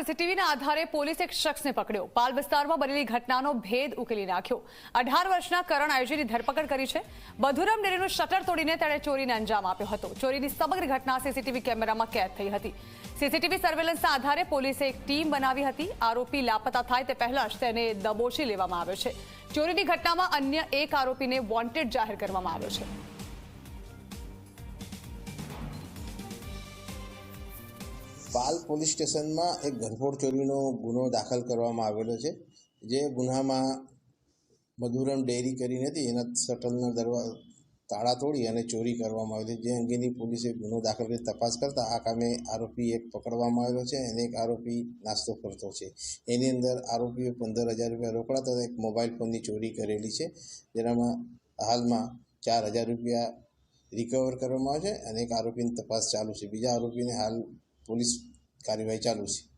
સીસીટીવીના આધારે પોલીસે એક શખ્સને પકડ્યો. પાલ વિસ્તારમાં બનેલી ઘટનાનો ભેદ ઉકેલી નાખ્યો. અઢાર વર્ષના કરણ આયોજીની ધરપકડ કરી છે. બધુરમ ડેરીનું શટર તોડીને તેણે ચોરીને અંજામ આપ્યો હતો. ચોરીની સમગ્ર ઘટના સીસીટીવી કેમેરામાં કેદ થઈ હતી. સીસીટીવી સર્વેલન્સના આધારે પોલીસે એક ટીમ બનાવી હતી. આરોપી લાપતા થાય તે પહેલા જ તેને દબોચી લેવામાં આવ્યો છે. ચોરીની ઘટનામાં અન્ય એક આરોપીને વોન્ટેડ જાહેર કરવામાં આવ્યો છે. પાલ પોલીસ સ્ટેશનમાં એક ઘરફોડ ચોરીનો ગુનો દાખલ કરવામાં આવેલો છે, જે ગુનામાં મધુરમ ડેરી કરીને હતી. એના શટલના દરવા, તાળા તોડી અને ચોરી કરવામાં આવી હતી જે અંગેની પોલીસે ગુનો દાખલ કરી તપાસ કરતાં આ કામે આરોપી એક પકડવામાં આવેલો છે અને એક આરોપી નાસ્તો કરતો છે. એની અંદર આરોપીએ પંદર હજાર રૂપિયા રોકડા તથા એક મોબાઈલ ફોનની ચોરી કરેલી છે, જેનામાં હાલમાં ચાર હજાર રૂપિયા રિકવર કરવામાં આવે છે અને એક આરોપીની તપાસ ચાલુ છે. બીજા આરોપીને હાલ પોલીસ કાર્યવાહી ચાલુ છે.